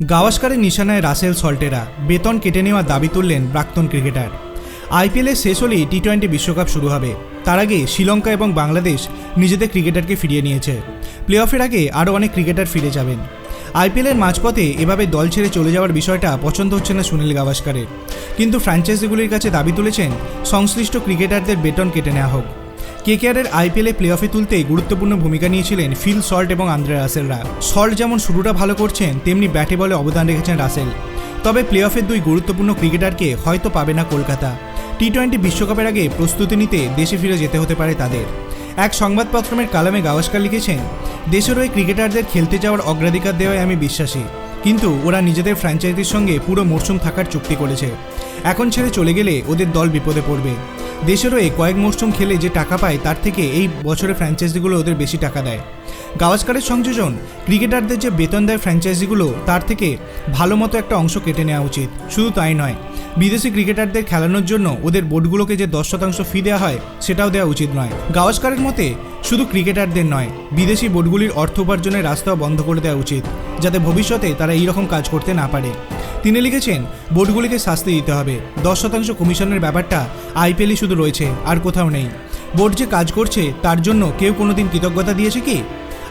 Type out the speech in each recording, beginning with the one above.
গাওয়াস্কারের নিশানায় রাসেল সল্টেরা বেতন কেটে নেওয়ার দাবি তুললেন প্রাক্তন ক্রিকেটার। আইপিএলের শেষ হলেই টি টোয়েন্টি বিশ্বকাপ শুরু হবে। তার আগে শ্রীলঙ্কা এবং বাংলাদেশ নিজেদের ক্রিকেটারকে ফিরিয়ে নিয়েছে। প্লে অফের আগে আরও অনেক ক্রিকেটার ফিরে যাবেন। আইপিএলের মাঝপথে এভাবে দল ছেড়ে চলে যাওয়ার বিষয়টা পছন্দ হচ্ছে না সুনীল গাভাস্কারের কিন্তু ফ্র্যাঞ্চাইজিগুলির কাছে দাবি তুলেছেন, সংশ্লিষ্ট ক্রিকেটারদের বেতন কেটে নেওয়া হোক। কেকেআরের আইপিএলে প্লে অফে তুলতে গুরুত্বপূর্ণ ভূমিকা নিয়েছিলেন ফিল সল্ট এবং আন্দ্রে রাসেলরা। সল্ট যেমন শুরুটা ভালো করছেন, তেমনি ব্যাটে বলে অবদান রেখেছেন রাসেল। তবে প্লে অফের দুই গুরুত্বপূর্ণ ক্রিকেটারকে হয়তো পাবে না কলকাতা। টি টোয়েন্টি বিশ্বকাপের আগে প্রস্তুতি নিতে দেশে ফিরে যেতে হতে পারে তাদের। এক সংবাদপত্রমের কালামে গাওয়াস্কার লিখেছেন, দেশের ওই ক্রিকেটারদের খেলতে যাওয়ার অগ্রাধিকার দেওয়ায় আমি বিশ্বাসী। কিন্তু ওরা নিজেদের ফ্র্যাঞ্চাইজির সঙ্গে পুরো মরশুম থাকার চুক্তি করেছে। এখন ছেড়ে চলে গেলে ওদের দল বিপদে পড়বে। দেশের হয়ে কয়েক মরশুম খেলে যে টাকা পায়, তার থেকে এই বছরে ফ্র্যাঞ্চাইজিগুলো ওদের বেশি টাকা দেয়। গাওয়াস্কারের সংযোজন, ক্রিকেটারদের যে বেতন দেয় ফ্র্যাঞ্চাইজিগুলো তার থেকে ভালো মতো একটা অংশ কেটে নেওয়া উচিত। শুধু তাই নয়, বিদেশি ক্রিকেটারদের খেলানোর জন্য ওদের বোর্ডগুলোকে যে দশ শতাংশ ফি দেওয়া হয়, সেটাও দেওয়া উচিত নয়। গাওয়াস্কারের মতে, শুধু ক্রিকেটারদের নয়, বিদেশি বোর্ডগুলির অর্থ উপার্জনের রাস্তাও বন্ধ করে দেওয়া উচিত, যাতে ভবিষ্যতে তারা এইরকম কাজ করতে না পারে। তিনি লিখেছেন, বোর্ডগুলিকে শাস্তি দিতে হবে। দশ শতাংশ কমিশনের ব্যাপারটা আইপিএলই শুধু রয়েছে, আর কোথাও নেই। বোর্ড যে কাজ করছে, তার জন্য কেউ কোনোদিন কৃতজ্ঞতা দিয়েছে কি?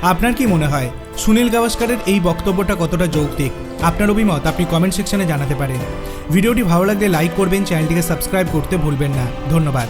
আপনার কি মনে হয়? সুনীল গাভাস্কারের এই বক্তব্যটা কতটা যৌক্তিক? আপনার অভিমত আপনি কমেন্ট সেকশনে জানাতে পারেন। ভিডিওটি ভালো লাগলে লাইক করবেন, চ্যানেলটিকে সাবস্ক্রাইব করতে ভুলবেন না। ধন্যবাদ।